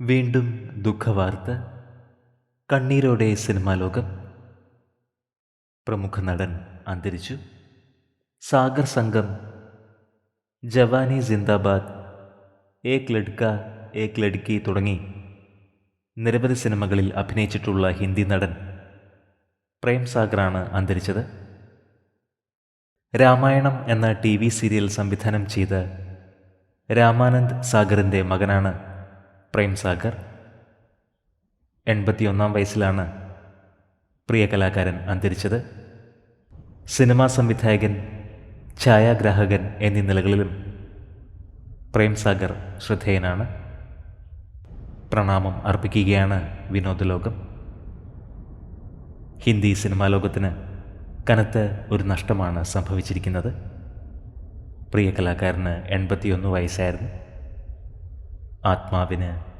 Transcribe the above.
വീണ്ടും ദുഃഖവാർത്ത കണ്ണീരോടെ സിനിമാ ലോകം. പ്രമുഖ നടൻ അന്തരിച്ചു. സാഗർ സംഘം ജവാനി സിന്ദാബാദ് ഏക് ലഡ്ക ഏക് ലഡ്കി തുടങ്ങി നിരവധി സിനിമകളിൽ അഭിനയിച്ചിട്ടുള്ള ഹിന്ദി നടൻ പ്രേം സാഗറാണ് അന്തരിച്ചത്. രാമായണം എന്ന ടി വി സീരിയൽ സംവിധാനം ചെയ്ത രാമാനന്ദ് സാഗറിന്റെ മകനാണ് പ്രേം സാഗർ. എൺപത്തിയൊന്നാം വയസ്സിലാണ് പ്രിയ കലാകാരൻ അന്തരിച്ചത്. സിനിമാ സംവിധായകൻ ഛായാഗ്രാഹകൻ എന്നീ നിലകളിലും പ്രേംസാഗർ ശ്രദ്ധേയനാണ്. പ്രണാമം അർപ്പിക്കുകയാണ് വിനോദലോകം ഹിന്ദി സിനിമാ ലോകത്തിന് കനത്ത ഒരു നഷ്ടമാണ് സംഭവിച്ചിരിക്കുന്നത്. പ്രിയ കലാകാരന് എൺപത്തിയൊന്ന് വയസ്സായിരുന്നു. ആത്മാവിന്